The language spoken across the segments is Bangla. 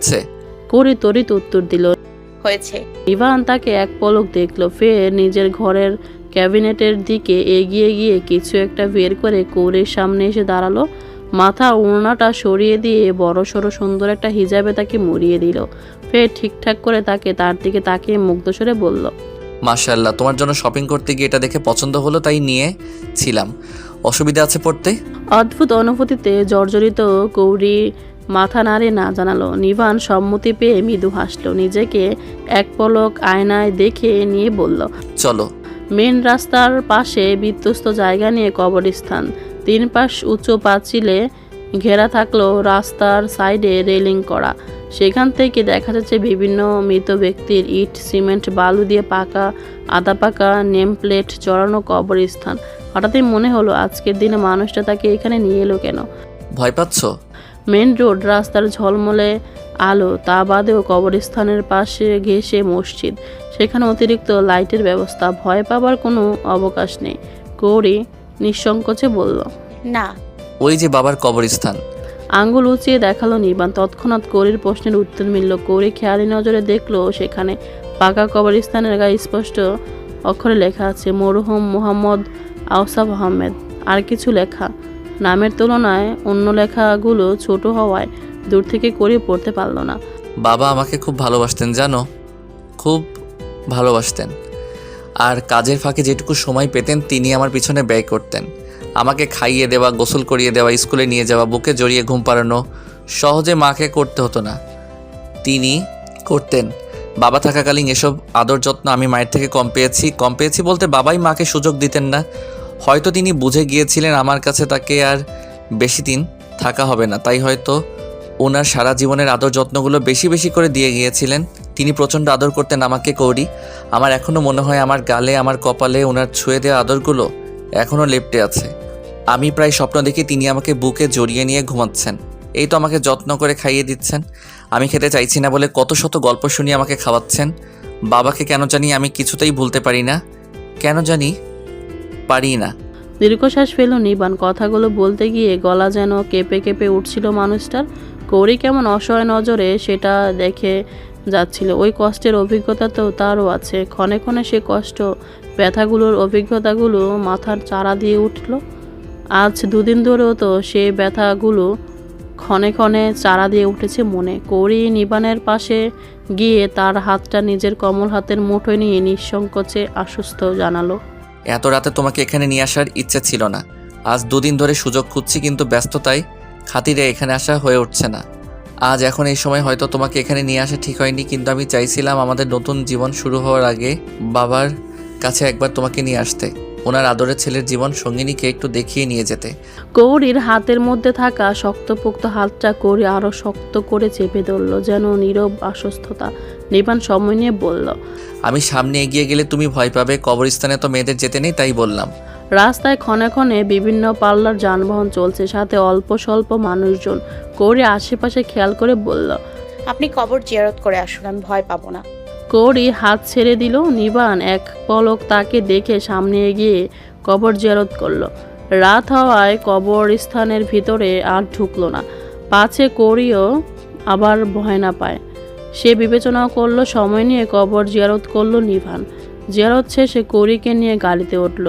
হয়েছে? করি তরিত উত্তর দিল হয়েছে। ইভান তাকে এক পলক দেখল ফের নিজের ঘরের ক্যাবিনেটের দিকে এগিয়ে গিয়ে কিছু একটা বের করে কৌরির সামনে এসে দাঁড়াল। মাথা ওড়নাটা সরিয়ে দিয়ে বড় সড়ো সুন্দর একটা হিজাবে তাকে মুড়িয়ে দিল। ফের ঠিকঠাক করে তাকে তার দিকে তাকিয়ে মুগ্ধ সরে বলল মাশাল্লাহ তোমার জন্য শপিং করতে গিয়ে এটা দেখে পছন্দ হলো তাই নিয়ে ছিলাম। অসুবিধা আছে পড়তে? অদ্ভুত অনুভূতিতে জর্জরিত কৌরি মাথা নাড়ে না জানালো। নিভান সম্মতি পেয়ে মৃদু হাসলো। নিজেকে এক পলক আয়নায় দেখে নিয়ে বলল চলো। মেন রাস্তার পাশে বিধ্বস্ত জায়গা নিয়ে কবরস্থান। তিন পাশ উঁচু পাঁচিলে ঘেরা থাকল রাস্তার সাইডে রেলিং করা। সেখান থেকে দেখা যাচ্ছে বিভিন্ন মৃত ব্যক্তির ইট সিমেন্ট বালু দিয়ে পাকা আদা পাকা নেম প্লেট চড়ানো কবরস্থান। হঠাৎই মনে হলো আজকের দিনে মানুষটা তাকে এখানে নিয়ে এলো কেন? ভয় পাচ্ছ? মেন রোড রাস্তার ঝলমলে আলো তা বাদেও কবরস্থানের পাশে ঘেঁষে মসজিদ। সেখানে অতিরিক্ত লাইটের ব্যবস্থা ভয় পাবার কোনো অবকাশ নেই গৌরী নিঃসংকোচে বলল। না। ওই যে বাবার কবরস্থান। আঙ্গুল উঁচিয়ে দেখাল নিবান তৎক্ষণাৎ কৌরির প্রশ্নের উত্তর মিলল। কৌরি খেয়ালি নজরে দেখল সেখানে পাকা কবরস্থানের গায়ে স্পষ্ট অক্ষরে লেখা আছে মরহুম মোহাম্মদ আউসাফ আহমেদ। আর কিছু লেখা নামের তুলনায় অন্য লেখাগুলো ছোট হওয়ায় দূর থেকে করে পড়তে পারল না। বাবা আমাকে খুব ভালোবাসতেন, জানো? খুব ভালোবাসতেন। আর কাজের ফাঁকে যেটুকু সময় পেতেন, তিনি আমার পিছনে ব্যয় করতেন। আমাকে খাইয়ে দেওয়া, গোসল করিয়ে দেওয়া, স্কুলে নিয়ে যাওয়া, বুকে জড়িয়ে ঘুম পাড়ানো, সহজে মাকে করতে হতো না। তিনি করতেন। বাবা থাকাকালীন এসব আদর যত্ন আমি মায়ের থেকে কম পেয়েছি। কম পেয়েছি বলতে বাবাই মাকে সুযোগ দিতেন না। হয়তো তিনি বুঝে গিয়েছিলেন আমার কাছে তাকে আর বেশি দিন থাকা হবে না। তাই হয়তো ওনার সারা জীবনের আদর যত্নগুলো বেশি বেশি করে দিয়ে গিয়েছিলেন। তিনি প্রচণ্ড আদর করতেন আমাকে, কৌরি। আমার এখনও মনে হয় আমার গালে, আমার কপালে ওনার ছুঁয়ে দেওয়া আদরগুলো এখনও লেপটে আছে। আমি প্রায় স্বপ্ন দেখি তিনি আমাকে বুকে জড়িয়ে নিয়ে ঘুমাচ্ছেন। এই তো আমাকে যত্ন করে খাইয়ে দিচ্ছেন। আমি খেতে চাইছি না বলে কত শত গল্প শুনিয়ে আমাকে খাওয়াচ্ছেন। বাবাকে কেন জানি আমি কিছুতেই ভুলতে পারি না। কেন জানি পারি না। দীর্ঘশ্বাস ফেল নিবান, কথাগুলো বলতে গিয়ে গলা যেন কেঁপে কেঁপে উঠছিল মানুষটার। কৌরি কেমন অসহায় নজরে সেটা দেখে যাচ্ছিল। ওই কষ্টের অভিজ্ঞতা তো তারও আছে। ক্ষণে ক্ষণে সে কষ্ট, ব্যথাগুলোর অভিজ্ঞতাগুলো মাথার চারা দিয়ে উঠল। আজ দুদিন ধরেও তো সে ব্যথাগুলো ক্ষণে ক্ষণে চারা দিয়ে উঠেছে মনে। কৌরি নিবানের পাশে গিয়ে তার হাতটা নিজের কমল হাতের মুঠোয় নিয়ে নিঃসংকোচে আশ্বস্ত জানালো। এত রাতে তোমাকে এখানে নিয়ে আসার ইচ্ছে ছিল না। আজ দুদিন ধরে সুযোগ খুঁজছি, কিন্তু ব্যস্ততায় খাতিরে এখানে আসা হয়ে উঠছে না। আজ এখন এই সময় হয়তো তোমাকে এখানে নিয়ে আসা ঠিক হয়নি, কিন্তু আমি চাইছিলাম আমাদের নতুন জীবন শুরু হওয়ার আগে বাবার কাছে একবার তোমাকে নিয়ে আসতে। ওনার আদরের ছেলের জীবন সঙ্গিনীকে একটু দেখিয়ে নিয়ে যেতে। কৌরির হাতের মধ্যে থাকা শক্তপোক্ত হাতটা কৌরি আরও শক্ত করে চেপে ধরল যেন নীরব আশ্বস্ততা। নিবান সময় নিয়ে বলল আমি সামনে এগিয়ে গেলে তুমি ভয় পাবে কবরস্থানে তো মেয়েদের যেতে নেই তাই বললাম। রাস্তায় ক্ষণে ক্ষণে বিভিন্ন পাল্লার যানবাহন চলছে সাথে অল্প স্বল্প মানুষজন। কৌরি আশেপাশে খেয়াল করে বলল আপনি কবর জিয়ারত করে আসুন আমি ভয় পাবো না। কৌরি হাত ছেড়ে দিল নিবান। এক পলক তাকে দেখে সামনে এগিয়ে কবর জিয়ারত করল। রাত হওয়ায় কবরস্থানের ভিতরে আর ঢুকলো না। পাছে কৌরিও আবার ভয় না পায়। সে বিবেচনা করল, সময় নিয়ে কবর জিয়ারত করল নিভান জিয়ারত শেষে কৌরিকে নিয়ে গাড়িতে উঠল।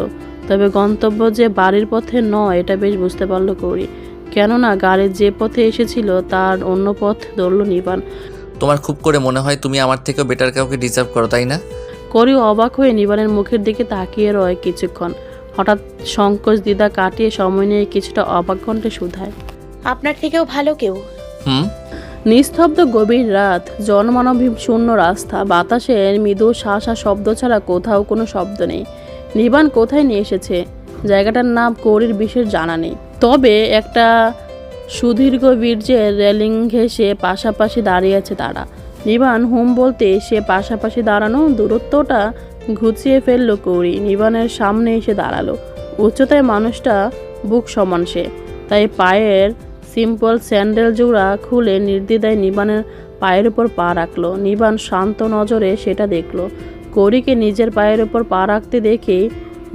তবে গন্তব্য যে বাড়ির পথে নয়, এটা বেশ বুঝতে পারল কৌরি কেননা গাড়ি যে পথে এসেছিল, তার অন্য পথ ধরলো নিভান তোমার খুব করে মনে হয় তুমি আমার থেকেও বেটার কাউকে ডিজার্ভ করো তাই না? করিও অবাক হয়ে নিবানের মুখের দিকে তাকিয়ে রয় কিছুক্ষণ। হঠাৎ সংকোচ দ্বিধা কাটিয়ে সময় নিয়ে কিছুটা অবাক কণ্ঠে শুধায়। আপনার থেকেও ভালো কেউ? হুম? নিস্তব্ধ গভীর রাত জনমানব শূন্য রাস্তা বাতাসের মৃদু শাসা শব্দ ছাড়া কোথাও কোনো শব্দ নেই। নিবান কোথায় নিয়ে এসেছে? জায়গাটার নাম কৌরির বিশেষ জানা নেই। তবে একটা সুদীর্ঘ বীর্যের রেলিং ঘেঁষে পাশাপাশি দাঁড়িয়েছে তারা। নিবান হুম বলতে সে পাশাপাশি দাঁড়ানো দূরত্বটা ঘুচিয়ে ফেলল কৌরি। নিবানের সামনে এসে দাঁড়াল। উচ্চতায় মানুষটা বুক সমান সে। তাই পায়ের সিম্পল স্যান্ডেল জোড়া খুলে নির্দ্বিধায় নিবানের পায়ের উপর পা রাখল। নিবান শান্ত নজরে সেটা দেখল। কৌরিকে নিজের পায়ের উপর পা রাখতে দেখে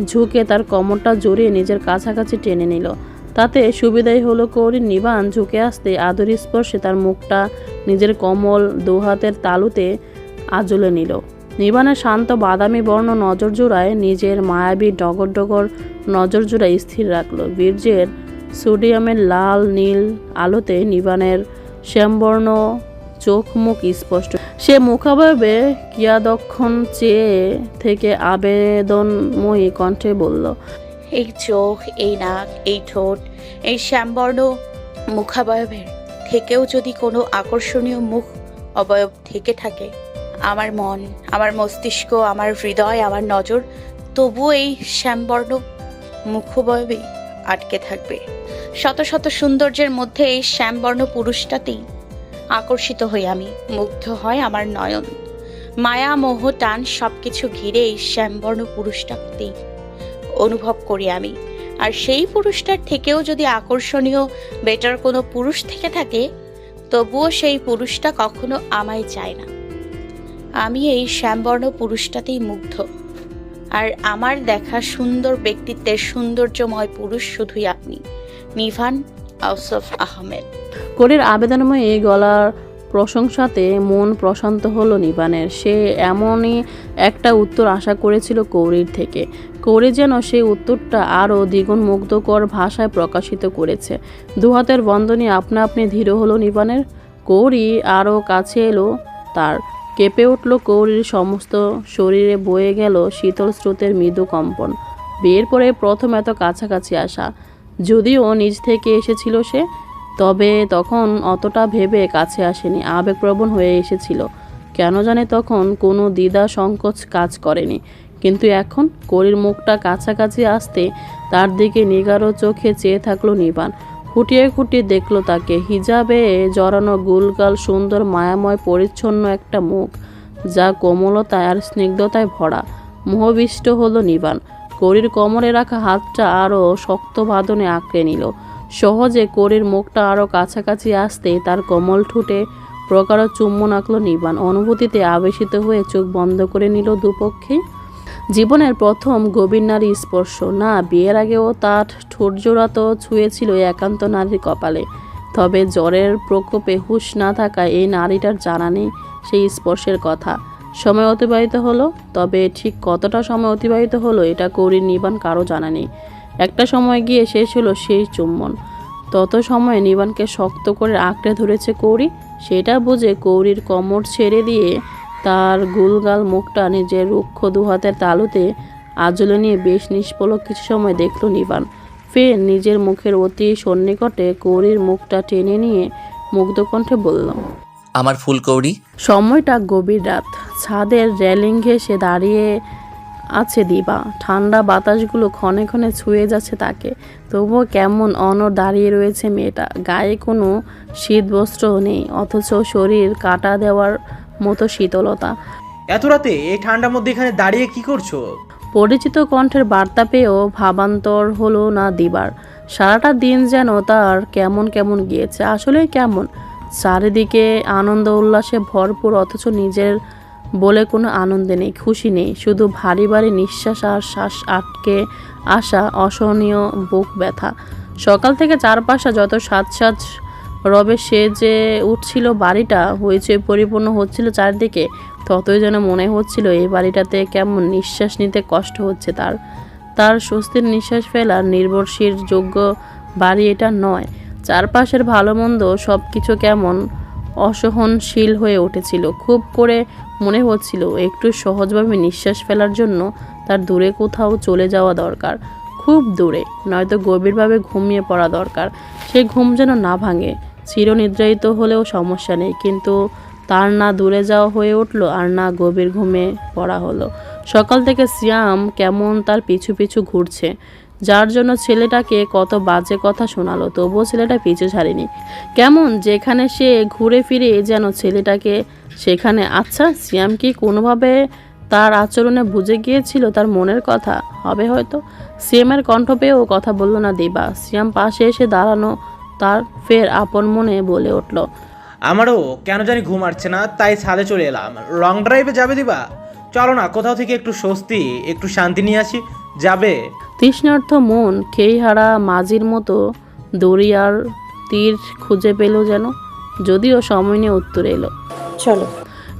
ঝুঁকে তার কোমরটা জড়িয়ে নিজের কাছাকাছি টেনে নিল। তাতে সুবিধাই হলো কৌরির নিবান ঝুঁকে আসতে আদর স্পর্শে তার মুখটা নিজের কমল দুহাতের তালুতে আজলে নিল। নিবানের শান্ত বাদামি বর্ণ নজর জোড়ায় নিজের মায়াবী ডগর ডগর নজর জোড়ায় স্থির রাখল। বীর্যের সোডিয়ামের লাল নীল আলোতে নিবানের শ্যামবর্ণ চোখ মুখ স্পষ্ট। সে মুখাবয়বে কিয়াদক্ষণ চেয়ে থেকে আবেদনময়ী কণ্ঠে বলল এই চোখ, এই নাক, এই ঠোঁট, এই শ্যামবর্ণ মুখাবয়বের থেকেও যদি কোনো আকর্ষণীয় মুখ অবয়ব থেকে থাকে, আমার মন, আমার মস্তিষ্ক, আমার হৃদয়, আমার নজর তবুও এই শ্যামবর্ণ মুখবয়বে আটকে থাকবে। শত শত সৌন্দর্যের মধ্যে এই শ্যামবর্ণ পুরুষটাতেই আকর্ষিত হই আমি, মুগ্ধ হয় আমার নয়ন। মায়া, মোহ, টান সবকিছু ঘিরে এই শ্যামবর্ণ পুরুষটাতেই অনুভব করি আমি। আর সেই পুরুষটার থেকেও যদি আকর্ষণীয় বেটার কোনো পুরুষ থেকে থাকে, তবুও সেই পুরুষটা কখনো আমায় চায় না। আমি এই শ্যামবর্ণ পুরুষটাতেই মুগ্ধ। আর আমার দেখা সুন্দর ব্যক্তিত্বের সৌন্দর্যময় পুরুষ শুধুই আপনি। নিভান আউসফ আহমেদ। কোরের আবেদনময় এই গলার প্রশংসাতে মন প্রশান্ত হলো নিবানের। সে এমনই একটা উত্তর আশা করেছিল কৌরির থেকে। কৌরি যেন সেই উত্তরটা আরও দ্বিগুণ মুগ্ধকর ভাষায় প্রকাশিত করেছে। দুহাতের বন্ধনী আপনা আপনি ধীর হলো নিবানের। কৌরি আরও কাছে এলো তার। কেঁপে উঠল কৌরির সমস্ত শরীরে বয়ে গেল শীতল স্রোতের মৃদু কম্পন। বিয়ের পরে প্রথম এত কাছাকাছি আসা। যদিও নিজ থেকে এসেছিল সে তবে তখন অতটা ভেবে কাছে আসেনি, আবেগপ্রবণ হয়ে এসেছিল। কেন জানে তখন কোনো দ্বিধা সংকোচ কাজ করেনি। কিন্তু এখন করির মুখটা কাছাকাছি আসতে তার দিকে নিগারো চোখে চেয়ে থাকল নিবান। খুঁটিয়ে খুঁটিয়ে দেখল তাকে, হিজাবে জড়ানো গুলগাল সুন্দর মায়াময় পরিচ্ছন্ন একটা মুখ, যা কোমলতায় আর স্নিগ্ধতায় ভরা। মোহবিষ্ট হলো নিবান। করির কোমরে রাখা হাতটা আরও শক্ত বাঁধনে আঁকড়ে নিল। সহজে করির মুখটা আরও কাছাকাছি আসতে তার কোমল ঠোঁটে প্রকার চুম্বন আঁকলো নিবান অনুভূতিতে আবেশিত হয়ে চোখ বন্ধ করে নিল দুপক্ষে। জীবনের প্রথম গভীর নারী স্পর্শ। না, বিয়ের আগেও তার ঠোঁট জোড়া তো ছুঁয়েছিল একান্ত নারীর কপালে। তবে জ্বরের প্রকোপে হুঁশ না থাকায় এই নারীটার জানা নেই সেই স্পর্শের কথা। সময় অতিবাহিত হলো, তবে ঠিক কতটা সময় অতিবাহিত হলো এটা কৌরির নিবান কারও জানা নেই। একটা সময় গিয়ে শেষ হলো সেই চুম্বন। তত সময়ে নিবানকে শক্ত করে আঁকড়ে ধরেছে কৌরি সেটা বুঝে কৌরির কোমর ছেড়ে দিয়ে তার গুলগাল মুখটা নিজের রুক্ষ দুহাতের তালুতে আজলে নিয়ে বেশ নিষ্পলক কিছু সময় দেখল নিবান। ফের নিজের মুখের অতি সন্নিকটে কৌরির মুখটা টেনে নিয়ে মুগ্ধ কণ্ঠে বলল আমার ফুলকৌড়ি সময়টা গভীর রাত। ছাদের রেলিং ঘেঁষে দাঁড়িয়ে আছে দিবা। ঠান্ডা বাতাসগুলো ক্ষণে ক্ষণে ছুঁয়ে যাচ্ছে তাকে। তবুও কেমন অনর দাঁড়িয়ে রয়েছে মেয়েটা। গায়ে কোনো শীত বস্ত্রও নেই অথচ শরীর কাটা দেওয়ার মতো শীতলতা। এত রাতে এই ঠান্ডার মধ্যে এখানে দাঁড়িয়ে কি করছ? পরিচিত কণ্ঠের বার্তা পেয়েও ভাবান্তর হলো না দিবার। সারাটা দিন যেন তার কেমন কেমন গিয়েছে আসলে কেমন। চারিদিকে আনন্দ উল্লাসে ভরপুর অথচ নিজের বলে কোনো আনন্দে নেই, খুশি নেই। শুধু ভারী ভারী নিঃশ্বাস আর শ্বাস আটকে আসা অসহনীয় বুক ব্যথা। সকাল থেকে চারপাশে যত সাজ সাজ রবে, সে যে উঠছিল বাড়িটা হইচই পরিপূর্ণ হচ্ছিল চারদিকে, ততই যেন মনে হচ্ছিল এই বাড়িটাতে কেমন নিঃশ্বাস নিতে কষ্ট হচ্ছে তার। তার স্বস্তির নিঃশ্বাস ফেলার নির্ভরশীল যোগ্য বাড়ি এটা নয়। চারপাশের ভালো মন্দ সব কিছু কেমন অসহনশীল হয়ে উঠেছিল। খুব করে মনে হচ্ছিল একটু সহজভাবে নিঃশ্বাস ফেলার জন্য তার দূরে কোথাও চলে যাওয়া দরকার। খুব দূরে, নয়তো গভীরভাবে ঘুমিয়ে পড়া দরকার। সে ঘুম যেন না ভাঙে, চিরনিদ্রায়িত হলেও সমস্যা নেই, কিন্তু তার না দূরে যাওয়া হয়ে উঠল আর না গভীর ঘুমে পড়া হলো। সকাল থেকে সিয়াম কেমন তার পিছু পিছু ঘুরছে। যার জন্য ছেলেটাকে কত বাজে কথা শোনালো, তবুও ছেলেটা পিছু ছাড়েনি। কেমন যেখানে সে ঘুরে ফিরে যেন ছেলেটাকে সেখানে আচ্ছা সিয়াম কি কোনোভাবে তার আচরণে বুঝে গিয়েছিল তার মনের কথা? হবে হয়তো। সিয়ামের কণ্ঠ পেয়েও কথা বলল না দিবা। সিয়াম পাশে এসে দাঁড়ানো তার ফের আপন মনে বলে উঠল, আমারও কেন জানি ঘুম আসছে না, তাই ছাদে চলে এলাম। লং ড্রাইভে যাবে দিবা? চলো না, কোথাও থেকে একটু স্বস্তি, একটু শান্তি নিয়ে আসি। যাবে। তৃষ্ণার্থ মন খেইহারা মাঝির মতো দরিয়ার তীর খুঁজে পেল যেন যদিও সময় নিয়ে উত্তর এলো। চলো।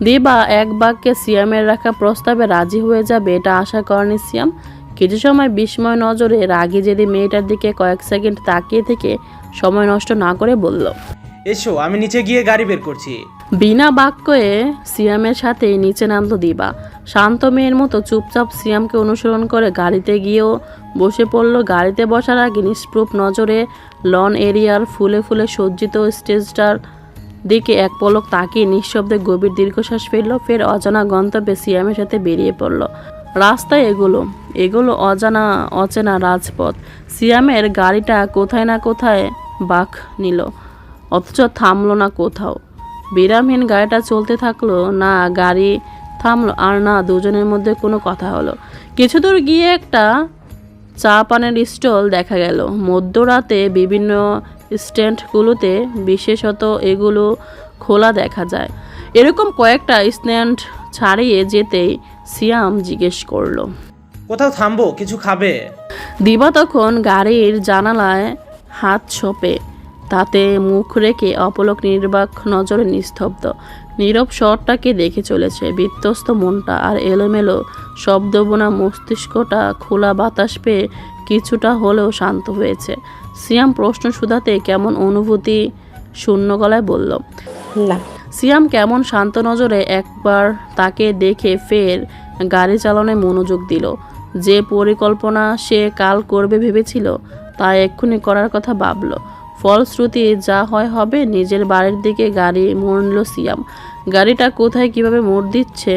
দিবা এক বাক্যে সিয়ামের রাখা প্রস্তাবে রাজি হয়ে যাবে এটা আশা করেনি সিয়াম। কিছু সময় বিস্ময় নজরে রাগি যেদি মেয়েটার দিকে কয়েক সেকেন্ড তাকিয়ে থেকে সময় নষ্ট না করে বলল এসো আমি নিচে গিয়ে গাড়ি বের করছি। বিনা বাক্যে সিয়ামের সাথে নিচে নামলো দিবা। শান্ত মেয়ের মতো চুপচাপ সিয়ামকে অনুসরণ করে গাড়িতে গিয়েও বসে পড়ল। গাড়িতে বসার আগে নিষ্প্রুপ নজরে লন এরিয়ার ফুলে ফুলে সজ্জিত স্টেজটার দিকে এক পলক তাকিয়ে নিঃশব্দে গভীর দীর্ঘশ্বাস ফেলল। ফের অজানা গন্তব্যে সিয়ামের সাথে বেরিয়ে পড়ল। রাস্তায় এগুলো। এগুলো অজানা, অচেনা রাজপথ। সিয়ামের গাড়িটা কোথায় না কোথায় বাঘ নিল। অথচ থামলো না কোথাও। বিরামহীন গাড়িটা চলতে থাকল না গাড়ি থামলো আর না দুজনের মধ্যে কোনো কথা হলো। কিছু দূর গিয়ে একটা চা পানের স্টল দেখা গেল। মধ্যরাতে বিভিন্ন স্ট্যান্ডগুলোতে বিশেষত এগুলো খোলা দেখা যায়। এরকম কয়েকটা স্ট্যান্ড ছাড়িয়ে যেতেই সিয়াম জিজ্ঞেস করল কোথাও থামবো? কিছু খাবে? দিবা তখন গাড়ির জানালায় হাত ছোপে তাতে মুখ রেখে অপলক নির্বাক নজরে নিস্তব্ধ। নীরব শহরটাকে দেখে চলেছে বিধ্বস্ত মনটা আর এলোমেলো শব্দবোনা মস্তিষ্কটা খোলা বাতাস পেয়ে কিছুটা হলেও শান্ত হয়েছে। সিয়াম প্রশ্ন শুধাতে কেমন অনুভূতি শূন্য গলায় বলল না। সিয়াম কেমন শান্ত নজরে একবার তাকে দেখে ফের গাড়ি চালানোয় মনোযোগ দিল। যে পরিকল্পনা সে কাল করবে ভেবেছিল তা এক্ষুনি করার কথা ভাবল। ফলশ্রুতি যা হয় হবে, নিজের বাড়ির দিকে গাড়ি মোড় নিল সিয়াম। গাড়িটা কোথায় কীভাবে মোড় দিচ্ছে,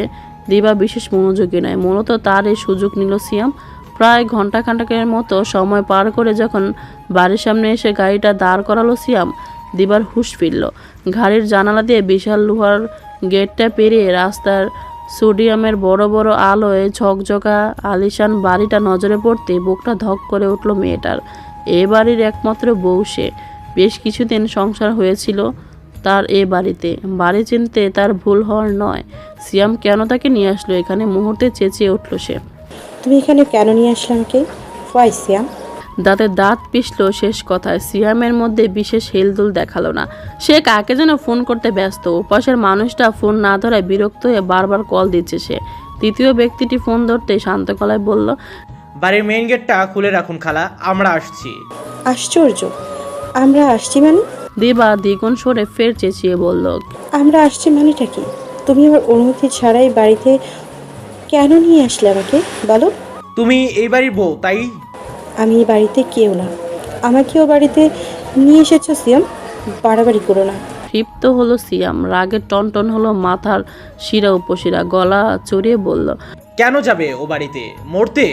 দিবা বিশেষ মনোযোগী নয়। মূলত তার এই সুযোগ নিল সিয়াম। প্রায় ঘণ্টা খান্ডাকের মতো সময় পার করে যখন বাড়ির সামনে এসে গাড়িটা দাঁড় করালো সিয়াম, দিবার হুঁশ ফিরল। ঘাড়ির জানালা দিয়ে বিশাল লোহার গেটটা পেরিয়ে রাস্তার সোডিয়ামের বড় বড় আলোয় ঝকঝকা আলিশান বাড়িটা নজরে পড়তে বুকটা ধক করে উঠল মেয়েটার। এ বাড়ির একমাত্র বউ সে। বেশ কিছুদিন সংসার হয়েছিল তার এ বাড়িতে। বাড়ি চিনতে তার ভুল হওয়ার নয়। সিয়াম কেন তাকে নিয়ে আসলো? এখানে মুহূর্তে চেঁচিয়ে উঠল সে। তুমি এখানে কেন নিয়ে আসলাম কে ওয়াই সিয়াম দাঁতে দাঁত পিষল শেষ কথায়। সিয়ামের মধ্যে বিশেষ হেলদুল দেখাল না। সে কাকে যেন ফোন করতে ব্যস্ত। ওপাশের মানুষটা ফোন না ধরায় বিরক্ত হয়ে বারবার কল দিচ্ছে সে। তৃতীয় ব্যক্তিটি ফোন ধরতে শান্ত গলায় বলল বাড়ির মেইন গেটটা খুলে রাখুন খালা আমরা আসছি। আশ্চর্য। আমরা আসছি মানে? দিবা দ্বিগুণ সরে ফের চেঁচিয়ে বলল আমরা আসছি মানেটা কি? তুমি আমার অনুমতি ছাড়াই বাড়িতে কেন নিয়ে আসলে আমাকে? বলো। তুমি এই বাড়ির বউ তাই? আমি এই বাড়িতে কেউ না। আমাকেও বাড়িতে নিয়ে এসেছ সিয়াম। বাড়াবাড়ি করো না। ক্ষিপ্ত হলো সিয়াম রাগে টনটন হলো মাথার শিরা উপশিরা গলা চড়িয়ে বলল কেন যাবে ও বাড়িতে? মরতে?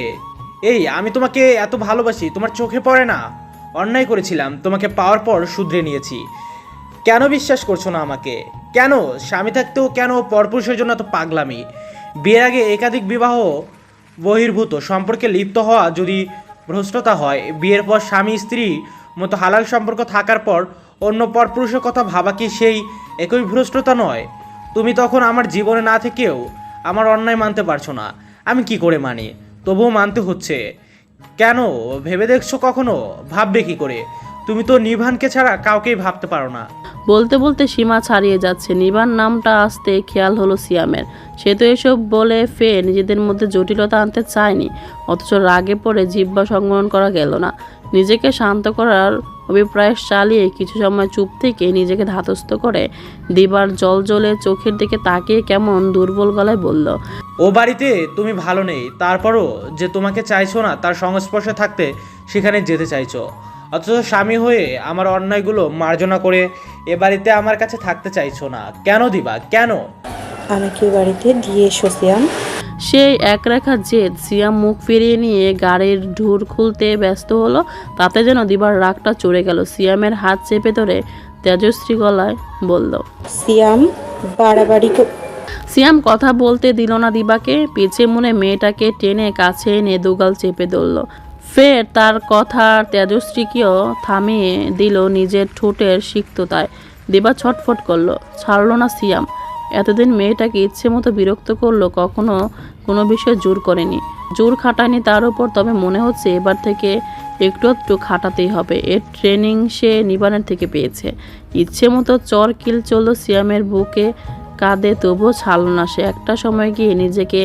এই আমি তোমাকে এত ভালোবাসি তোমার চোখে পড়ে না। অন্যায় করেছিলাম, তোমাকে পাওয়ার পর শুধরে নিয়েছি। কেন বিশ্বাস করছ না আমাকে? কেন? স্বামী থাকতেও কেন? পরপুরুষের জন্য এত পাগলামি? বিয়ের আগে একাধিক বিবাহ বহির্ভূত, সম্পর্কে লিপ্ত হওয়া যদি ভ্রষ্টতা হয়, বিয়ের পর স্বামী, স্ত্রী মতো হালাল সম্পর্ক থাকার পর অন্য পরপুরুষের কথা ভাবা কি সেই একই ভ্রষ্টতা নয়? তুমি তখন আমার জীবনে না থেকেও আমার অন্যায় মানতে পারছ না। আমি কি করে মানি? তবুও মানতে হচ্ছে। কেন? ভেবে দেখছ কখনো? ভাববে কি করে? তুমি তো নিভানকে ছাড়া কাউকেই ভাবতে পারো না। বলতে বলতে সীমা ছাড়িয়ে যাচ্ছে। নিবান নামটা আসতে খেয়াল হলো সিয়ামের। সে তো এসব বলে ফে নিজেদের মধ্যে জটিলতা আনতে চায়নি। অথচ রাগে পড়ে জিব্বা সংগ্রহণ করা গেল না। নিজেকে শান্ত করার অভিপ্রায় চালিয়ে কিছু সময় চুপ থেকে নিজেকে ধাতস্থ করে দিবার জল জলে চোখের দিকে তাকিয়ে কেমন দুর্বল গলায় বলল, ও বাড়িতে, তুমি ভালো নেই। তারপরও যে তোমাকে চাইছো না, তার সংস্পর্শে থাকতে সেখানে যেতে চাইছো। অথচ স্বামী হয়ে আমার অন্যায়গুলো মার্জনা করে এ বাড়িতে আমার কাছে থাকতে চাইছো না। কেন দিবা? কেন? আমাকে বাড়িতে দিয়ে এসো সিয়াম। সেই এক রেখা জেদ সিয়াম মুখ ফিরিয়ে নিয়ে গাড়ির ঢুর খুলতে ব্যস্ত হলো তাতে যেন দিবার রাগটা চড়ে গেল। সিয়ামের হাত চেপে ধরে তেজশ্রী গলায় বলল সিয়াম বাড়াবাড়ি কর- সিয়াম কথা বলতে দিল না দিবাকে পিছে মনে মেয়েটাকে টেনে কাছে এনে দুগাল চেপে ধরল। ফের তার কথার তেজশ্রীকেও থামিয়ে দিল নিজের ঠোঁটের সিক্ততায়। দেবা ছটফট করল, ছাড়লো না সিয়াম। এতদিন মেয়েটাকে ইচ্ছে মতো বিরক্ত করল, কখনো কোনো বিষয়ে জোর করেনি। জোর খাটায়নি তার উপর, তবে মনে হচ্ছে এবার থেকে একটু একটু খাটাতেই হবে। এর ট্রেনিং সে নিবানের থেকে পেয়েছে। ইচ্ছে মতো চর কিল চলল সিয়ামের বুকে কাঁধে তবুও ছাড়ল না সে। একটা সময় গিয়ে নিজেকে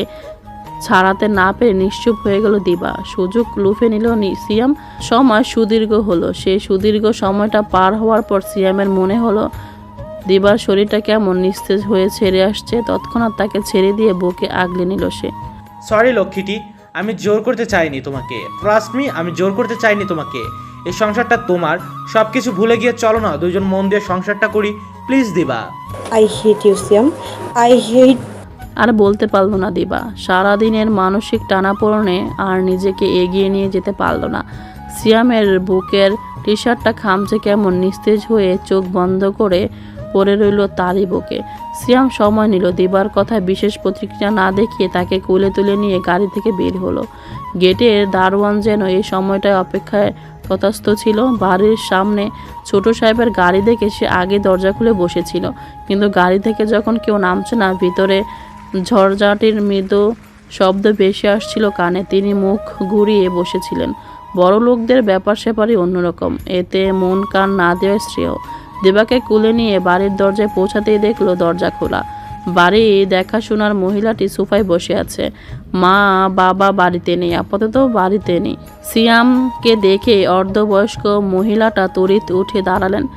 ছাড়াতে না পেরে নিশ্চুপ হয়ে গেল দিবা। সুযোগ লুফে নিল নি- সিয়াম। সময় সুদীর্ঘ হলো। সেই সুদীর্ঘ সময়টা পার হওয়ার পর সিয়ামের মনে হলো দিবার শরীরটা কেমন নিস্তেজ হয়ে ছেড়ে আসছে। তৎক্ষণাৎ তাকে ছেড়ে দিয়ে বুকে আগলে নিল সে। সরি লক্ষ্মীটি আমি জোর করতে চাইনি তোমাকে। ট্রাস্ট মি আমি জোর করতে চাইনি তোমাকে। এই সংসারটা তোমার। সব কিছু ভুলে গিয়ে চলো না। দুজন মন দিয়ে সংসারটা করি। প্লিজ দিবা। I hate you Siam I hate আর বলতে পারল না দিবা। সারাদিনের মানসিক টানাপোড়নে আর নিজেকে এগিয়ে নিয়ে যেতে পারল না। সিয়ামের বুকের টি শার্টটা খামছে কেমন নিস্তেজ হয়ে চোখ বন্ধ করে পড়ে রইল তারই বুকে। সিয়াম সময় নিল দিবার কথা বিশেষ প্রতিক্রিয়া না দেখিয়ে তাকে কোলে তুলে নিয়ে গাড়ি থেকে বের হলো। গেটের দারোয়ান যেন এই সময়টায় অপেক্ষায় তথাস্থ ছিল। বাড়ির সামনে ছোট সাহেবের গাড়ি দেখে সে আগে দরজা খুলে বসেছিল। কিন্তু গাড়ি থেকে যখন কেউ নামছে না, ভিতরে ঝড়ঝাটির মৃদু শব্দ বেশি আসছিল কানে। তিনি মুখ ঘুরিয়ে বসেছিলেন। বড় লোকদের ব্যাপার স্যাপারই অন্যরকম। এতে মন কান না দেওয়া শ্রেয়। দেবাকে কুলে নিয়ে বাড়ির দরজায় পৌঁছাতেই দেখল দরজা খোলা। বাড়ি দেখাশোনার মহিলাটি সোফায় বসে আছে। মা, বাবা বাড়িতে নেই, আপাতত বাড়িতে নেই। সিয়ামকে দেখে অর্ধবয়স্ক মহিলাটা তড়িৎ উঠে দাঁড়ালেন।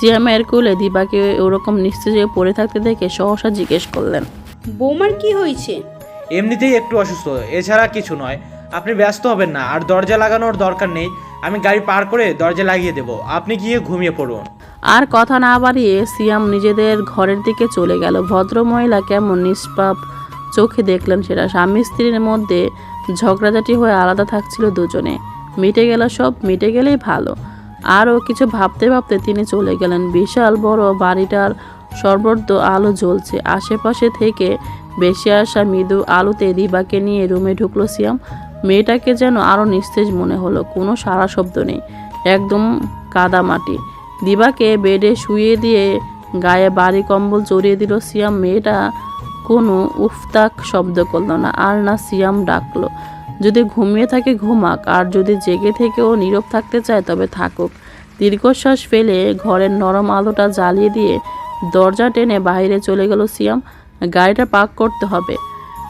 সিয়ামের কোলে দিবাকে ওরকম নিস্তেজে পড়ে থাকতে দেখে সহসা জিজ্ঞেস করলেন বৌমার কি হয়েছে? এমনিতেই একটু অসুস্থ এছাড়া কিছু নয়। আপনি ব্যস্ত হবেন না আর দরজা লাগানোর দরকার নেই। আমি গাড়ি পার করে দরজা লাগিয়ে দেবো আপনি গিয়ে ঘুমিয়ে পড়ুন। আর কথা না বাড়িয়ে সিয়াম নিজেদের ঘরের দিকে চলে গেল। ভদ্রমহিলা কেমন নিষ্পাপ চোখে দেখলেন সেটা। স্বামী স্ত্রীর মধ্যে ঝগড়াঝাটি হয়ে আলাদা থাকছিল দুজনে। মিটে গেল সব মিটে গেলেই ভালো। আরও কিছু ভাবতে ভাবতে তিনি চলে গেলেন। বিশাল বড় বাড়িটার সর্বত্র আলো জ্বলছে। আশেপাশে থেকে বেশি আসা মৃদু আলোতে দিবাকে নিয়ে রুমে ঢুকলো সিয়াম। মেয়েটাকে যেন আরও নিস্তেজ মনে হলো, কোনো সারা শব্দ নেই, একদম কাদা মাটি। দিবাকে বেডে শুয়ে দিয়ে গায়ে বাড়ি কম্বল জড়িয়ে দিল সিয়াম। মেয়েটা কোনো উফতাক শব্দ করল না, আর না সিয়াম ডাকলো। যদি ঘুমিয়ে থাকে ঘুমাক, আর যদি জেগে থেকেও নীরব থাকতে চায় তবে থাকুক। দীর্ঘশ্বাস ফেলে ঘরের নরম আলোটা জ্বালিয়ে দিয়ে দরজা টেনে বাইরে চলে গেল সিয়াম। গাড়িটা পার্ক করতে হবে।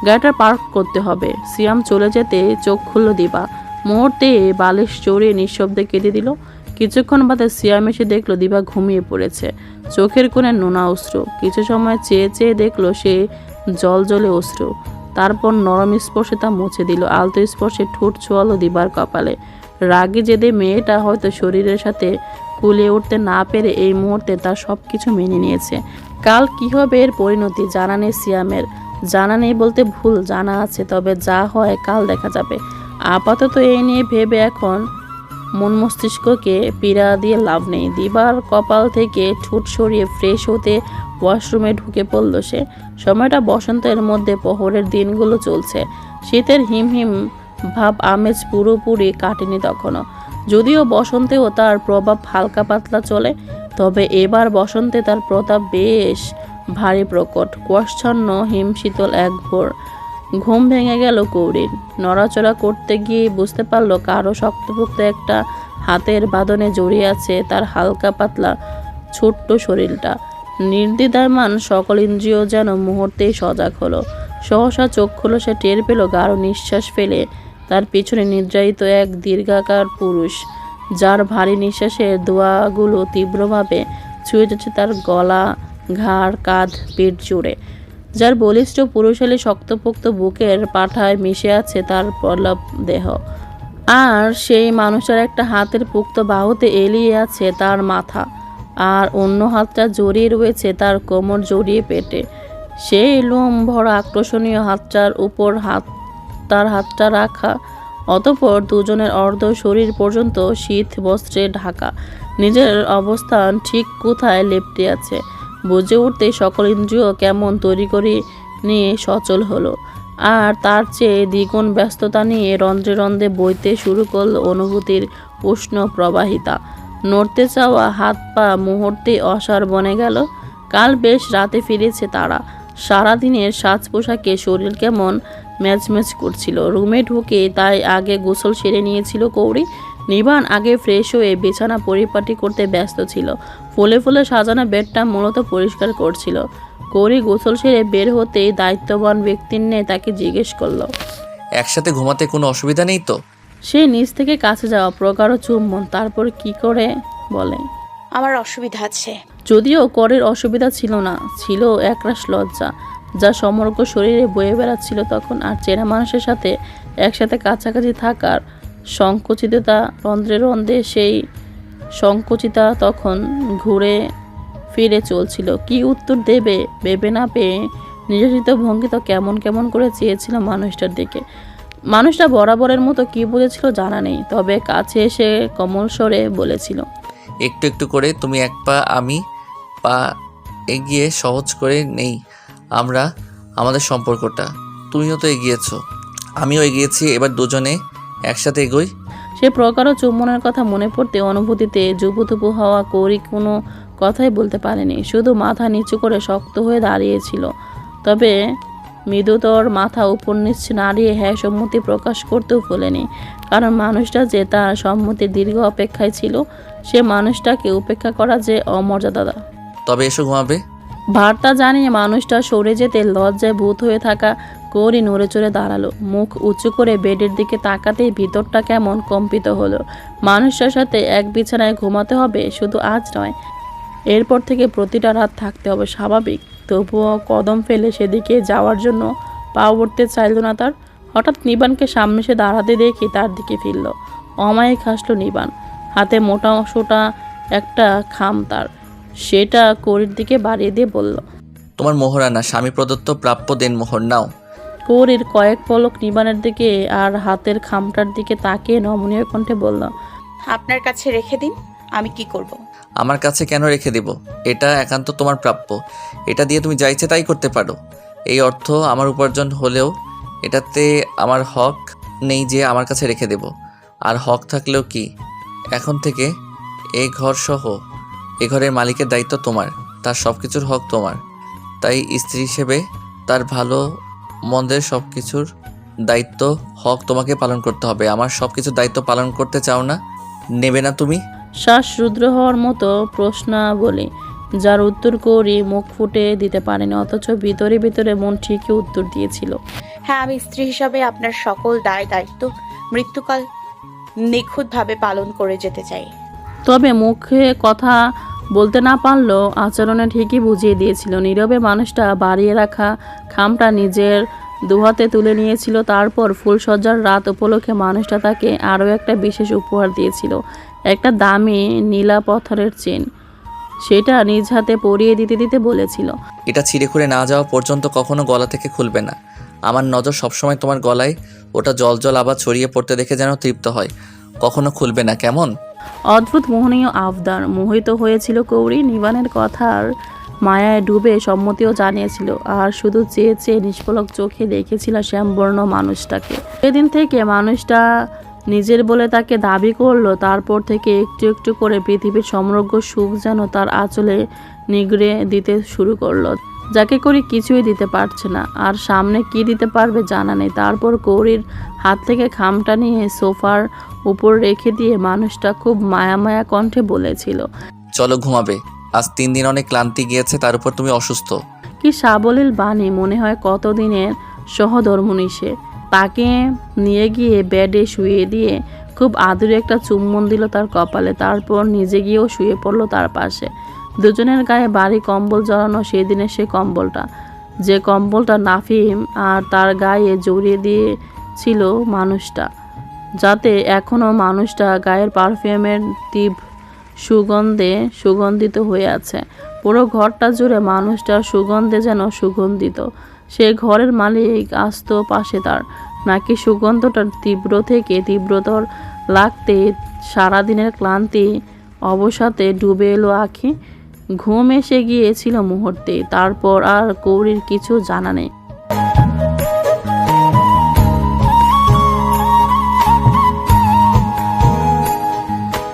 গাড়িটা পার্ক করতে হবে। সিয়াম চলে যেতে চোখ খুলল দিবা। মুহূর্তে বালিশ চড়িয়ে নিঃশব্দে কেটে দিল। কিছুক্ষণ বাদে সিয়াম এসে দেখল দিবা ঘুমিয়ে পড়েছে। চোখের কোণে নোনা অশ্রু। কিছু সময় চেয়ে চেয়ে দেখল সে জল জলে অশ্রু। তারপর নরম স্পর্শে তা মুছে দিল। আলতো স্পর্শে ঠোঁট ছোয়ালো দিবার কপালে। রাগে জেদে মেয়েটা হয়তো শরীরের সাথে কুলিয়ে উঠতে না পেরে এই মুহূর্তে তার সব কিছু মেনে নিয়েছে। কাল কী হবে এর পরিণতি জানা নেই সিয়ামের। জানা নেই বলতে ভুল জানা আছে, তবে যা হয় কাল দেখা যাবে। আপাতত এই নিয়ে ভেবে এখন মন মস্তিষ্ককে পীড়া দিয়ে লাভ নেই। দিবার কপাল থেকে ঠোঁট সরিয়ে ফ্রেশ হতে ওয়াশরুমে ঢুকে পড়ল সে। সময়টা বসন্তের মধ্যে পহরের দিনগুলো চলছে। শীতের হিম হিম ভাব আমেজ পুরোপুরি কাটেনি তখনও। যদিও বসন্তেও তার প্রভাব হালকা পাতলা চলে, তবে এবার বসন্তে তার প্রতাপ বেশ ভারী প্রকট। কুয়াশাচ্ছন্ন, হিমশীতল এক ভোর। ঘুম ভেঙে গেল কৌরির নড়াচড়া করতে গিয়ে বুঝতে পারল কারও শক্তপোক্ত একটা হাতের বাঁধনে জড়িয়ে আছে তার হালকা পাতলা ছোট্ট শরীরটা। নির্দ্বিধায়মান সকল ইন্দ্রিয় যেন মুহূর্তেই সজাগ হলো। সহসা চোখ খুলো সে টের পেল গাঢ় নিঃশ্বাস ফেলে তার পিছনে নিদ্রায়িত এক দীর্ঘাকার পুরুষ, যার ভারী নিঃশ্বাসের দোয়াগুলো তীব্রভাবে ছুঁয়ে যাচ্ছে তার গলা, ঘাড়, কাঁধ, পেট জুড়ে। যার বলিষ্ঠ পুরুষালী শক্তপোক্ত বুকের পাঠায় মিশে আছে তার প্রলাপ দেহ। আর সেই মানুষের একটা হাতের পুক্ত বাহুতে এলিয়ে আছে তার মাথা। আর অন্য হাতটা জড়িয়ে রয়েছে তার কোমর জড়িয়ে পেটে। সেই লোম ভরা আকর্ষণীয় হাতটার উপর হাত তার হাতটা রাখা। অতপর দুজনের অর্ধ শরীর পর্যন্ত শীত বস্ত্রে ঢাকা। নিজের অবস্থান ঠিক কোথায় লেপটে আছে? বুঝে উঠতে সকল ইন্দ্রিয় কেমন তৈরি করে নিয়ে সচল হলো। আর তার চেয়ে দ্বিগুণ ব্যস্ততা নিয়ে রন্ধ্রে রন্ধ্রে বইতে শুরু করল অনুভূতির উষ্ণ প্রবাহিতা। নড়তে চাওয়া হাত পা মুহূর্তে অসার বনে গেল। কাল বেশ রাতে ফিরেছে তারা। সারাদিনের সাজ পোশাকে শরীর কেমন ম্যাচ ম্যাচ করছিল। রুমে ঢুকে তাই আগে গোসল সেরে নিয়েছিল কৌরি নিবান আগে ফ্রেশ হয়ে বিছানা পরিপাটি করতে ব্যস্ত ছিল। ফুলে ফুলে সাজানো বেডটা মূলত পরিষ্কার করছিল। গৌরী গোসল সেরে বের হতেই দায়িত্ববান ব্যক্তির নিয়ে তাকে জিজ্ঞেস করল একসাথে ঘুমাতে কোনো অসুবিধা নেই তো? সে নিচ থেকে কাছে যাওয়া প্রগাঢ় চুম্বন তারপর কি করে বলে আমার অসুবিধা আছে। যদিও করের অসুবিধা ছিল না ছিল একরাশ লজ্জা। যা সমগ্র শরীরে বয়ে বেড়াচ্ছিল তখন আর চেনা মানুষের সাথে একসাথে কাছাকাছি থাকার সংকুচিততা রন্ধ্রে রন্ধ্রে সেই সংকুচিতা তখন ঘুরে ফিরে চলছিল। কি উত্তর দেবে, ভেবে না পেয়ে নির্যাতিত ভঙ্গি তো কেমন কেমন করে চেয়েছিল মানুষটার দিকে। মানুষটা বরাবরের মতো কি বুঝেছিল জানা নেই, তবে কাছে এসে কমল স্বরে বলেছিল, একটু একটু করে তুমি এক পা আমি পা এগিয়ে সহজ করে নেই আমরা আমাদের সম্পর্কটা। তুমিও তো এগিয়েছো। আমিও এগিয়েছি এবার দুজনে একসাথে এগোই। সে প্রকারও চুম্বনের কথা মনে পড়তে অনুভূতিতে জুবুতুবু হওয়া কৌরি কোনো কথাই বলতে পারেনি শুধু মাথা নিচু করে শক্ত হয়ে দাঁড়িয়েছিল। তবে মৃদুতর মাথা উপর নিচ নাড়িয়ে হ্যাঁ সম্মতি প্রকাশ করতেও ভোলেনি কারণ মানুষটা যে তার সম্মতির দীর্ঘ অপেক্ষায় ছিল সে মানুষটাকে উপেক্ষা করা যে অমর্যাদা। তবে এসো ঘুমাবে। বার্তা জানিয়ে মানুষটা সরে যেতে লজ্জায় ভূত হয়ে থাকা গৌরী নড়ে চড়ে দাঁড়াল। মুখ উঁচু করে বেডের দিকে তাকাতেই ভিতরটা কেমন কম্পিত হলো। মানুষটার সাথে এক বিছানায় ঘুমাতে হবে শুধু আজ নয়, এরপর থেকে প্রতিটা রাত থাকতে হবে স্বাভাবিক। তবুও কদম ফেলে সেদিকে যাওয়ার জন্য পা উঠতে চাইল না তার। হঠাৎ নিবানকে সামনে সে দাঁড়াতে দেখে তার দিকে ফিরল। অমায়িক হাসলো নিবান। হাতে মোটা সোটা একটা খাম তার। সেটা করির দিকে বাড়িয়ে দিয়ে বলল তোমার মোহরানা স্বামী প্রদত্ত প্রাপ্য দেন মোহর নাও। কৌরির কয়েক পলক নিবানের দিকে আর হাতের খামটার দিকে তাকিয়ে নমনীয় কণ্ঠে বলল আপনার কাছে রেখে দিন আমি কি করব। আমার কাছে কেন রেখে দেব? এটা একান্ত তোমার প্রাপ্য। এটা দিয়ে তুমি যা ইচ্ছে তাই করতে পারো। এই অর্থ আমার উপার্জন হলেও এটাতে আমার হক নেই যে আমার কাছে রেখে দেব। আর হক থাকলেও কি? এখন থেকে এই ঘর সহ এ ঘরের মালিকের দায়িত্ব তোমার তার সব কিছুর হক তোমার। তাই স্ত্রী হিসেবে তার ভালো মন্দের সব কিছুর দায়িত্ব হক তোমাকে পালন করতে হবে। আমার সব কিছুর দায়িত্ব পালন করতে চাও না? নেবে না তুমি? শ্বাস রুদ্র হওয়ার মতো প্রশ্নাবলী যার উত্তর কৌরি মুখ ফুটে দিতে পারেনি অথচ ভিতরে ভিতরে মন ঠিকই উত্তর দিয়েছিল। হ্যাঁ আমি স্ত্রী হিসাবে আপনার সকল দায় দায়িত্ব মৃত্যুকাল নিখুঁতভাবে পালন করে যেতে চাই। তবে মুখে কথা বলতে না পারলেও আচরণে ঠিকই বুঝিয়ে দিয়েছিল। নীরবে মানুষটা বাড়িয়ে রাখা খামটা নিজের দুহাতে তুলে নিয়েছিল। তারপর ফুলসজ্জার রাত উপলক্ষে মানুষটা তাকে আরও একটা বিশেষ উপহার দিয়েছিল। একটা দামি নীলা পথরের চেন। সেটা নিজ হাতে পরিয়ে দিতে দিতে বলেছিল। এটা ছিঁড়ে খুঁড়ে না যাওয়া পর্যন্ত কখনো গলা থেকে খুলবে না। আমার নজর সবসময় তোমার গলায়। ওটা জল জল আবার ছড়িয়ে পড়তে দেখে যেন তৃপ্ত হয়। কখনো খুলবে না, কেমন? অদ্ভুত মোহনীয় আবদার। মোহিত হয়েছিল কৌরি, নিবানের কথার মায়ায় ডুবে সম্মতিও জানিয়েছিল। আর শুধু চেয়ে চেয়ে নিষ্পলক চোখে দেখেছিল শ্যামবর্ণ মানুষটাকে। সেদিন থেকে মানুষটা নিজের বলে তাকে দাবি করল, তারপর থেকে একটু একটু করে পৃথিবীর সমগ্র সুখ যেন তার আঁচলে নিগড়ে দিতে শুরু করল। যাকে করি কিছুই দিতে পারছে না। আর সামনে কি দিতে পারবে জানা নেই। তারপর কৌরির হাত থেকে খামটা নিয়ে সোফার উপর রেখে দিয়ে মানুষটা খুব মায়া মায়া কণ্ঠে বলেছিল চলো ঘুমাবে। আজ তিন দিন অনেক ক্লান্তি গিয়েছে তার উপর তুমি অসুস্থ। কি সাবলীল বাণী মনে হয় কতদিনের সহধর্মণী সে। তাকে নিয়ে গিয়ে বেডে শুয়ে দিয়ে খুব আদুরে একটা চুম্বন দিল তার কপালে তারপর নিজে গিয়েও শুয়ে পড়ল তার পাশে। দুজনের গায়ে বাড়ি কম্বল জড়ানো সেই দিনের সে কম্বলটা। যে কম্বলটা নাফিম আর তার গায়ে জড়িয়ে দিয়েছিল মানুষটা, যাতে এখনও মানুষটা গায়ের পারফিউমের তীব্র সুগন্ধে সুগন্ধিত হয়ে আছে। পুরো ঘরটা জুড়ে মানুষটার সুগন্ধে যেন সুগন্ধিত। সে ঘরের মালিক আসতো পাশে তার, নাকি সুগন্ধটার তীব্র থেকে তীব্রতর লাগতে সারাদিনের ক্লান্তি অবসাতে ডুবে এলো আখি? ঘুম এসে গিয়েছিল মুহূর্তে তারপর আর কৌরির কিছু জানা নেই।